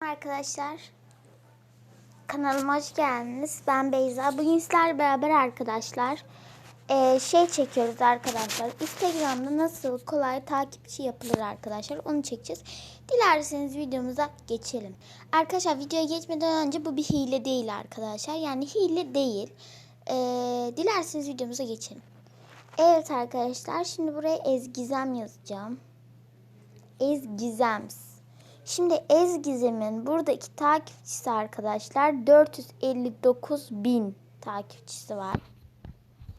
Arkadaşlar kanalıma hoş geldiniz. Ben Beyza. Bugün sizlerle beraber arkadaşlar eee, şey çekiyoruz arkadaşlar. Instagram'da nasıl kolay takipçi yapılır arkadaşlar. Onu çekeceğiz. Dilerseniz videomuza geçelim. Arkadaşlar videoya geçmeden önce bu bir hile değil arkadaşlar. Yani hile değil. Eee, dilerseniz videomuza geçelim. Evet arkadaşlar şimdi buraya Ezgizem yazacağım. Ezgizems. Şimdi Ezgizem'in buradaki takipçisi arkadaşlar 459 bin takipçisi var.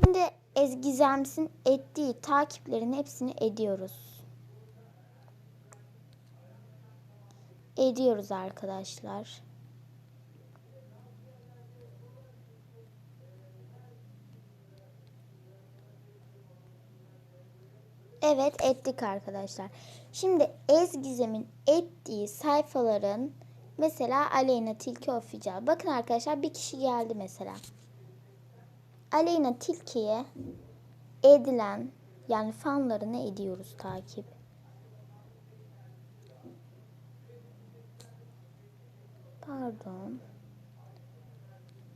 Şimdi Ezgizems'in ettiği takiplerin hepsini ediyoruz. Ediyoruz arkadaşlar. Evet ettik arkadaşlar. Şimdi Ezgizem'in ettiği sayfaların mesela Aleyna Tilki Official. Bakın arkadaşlar bir kişi geldi mesela. Aleyna Tilki'ye edilen yani fanlarını ediyoruz takip. Pardon.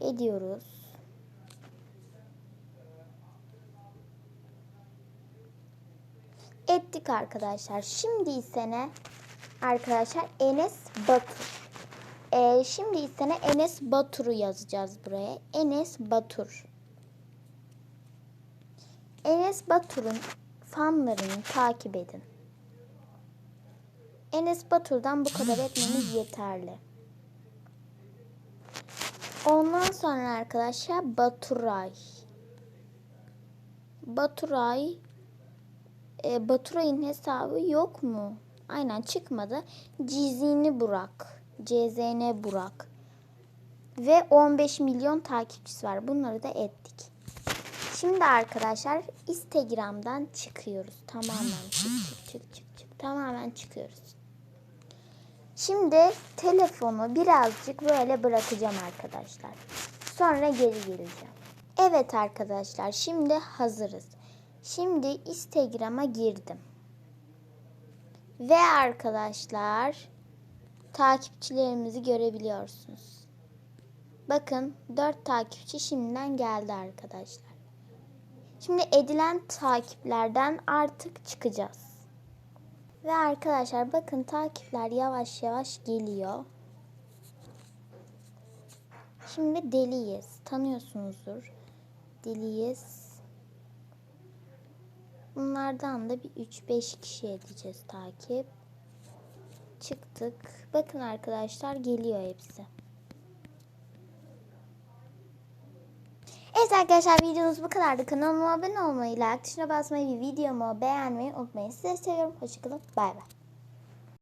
Ediyoruz. Ettik arkadaşlar. Şimdi ise ne? Arkadaşlar Enes Batur. Ee, şimdi ise ne? Enes Batur'u yazacağız buraya. Enes Batur. Enes Batur'un fanlarını takip edin. Enes Batur'dan bu kadar etmeniz yeterli. Ondan sonra arkadaşlar Baturay. Baturay e, Baturay'ın hesabı yok mu? Aynen çıkmadı. Cizini Burak. CZN Burak. Ve 15 milyon takipçisi var. Bunları da ettik. Şimdi arkadaşlar Instagram'dan çıkıyoruz. Tamamen çık çık çık çık çık. Tamamen çıkıyoruz. Şimdi telefonu birazcık böyle bırakacağım arkadaşlar. Sonra geri geleceğim. Evet arkadaşlar şimdi hazırız. Şimdi Instagram'a girdim. Ve arkadaşlar takipçilerimizi görebiliyorsunuz. Bakın 4 takipçi şimdiden geldi arkadaşlar. Şimdi edilen takiplerden artık çıkacağız. Ve arkadaşlar bakın takipler yavaş yavaş geliyor. Şimdi deliyiz. Tanıyorsunuzdur. Deliyiz. Bunlardan da bir 3-5 kişi edeceğiz takip. Çıktık. Bakın arkadaşlar geliyor hepsi. Evet arkadaşlar videomuz bu kadardı. Kanalıma abone olmayı, like tuşuna basmayı ve videomu beğenmeyi unutmayın. Sizi seviyorum. Hoşçakalın. Bay bay.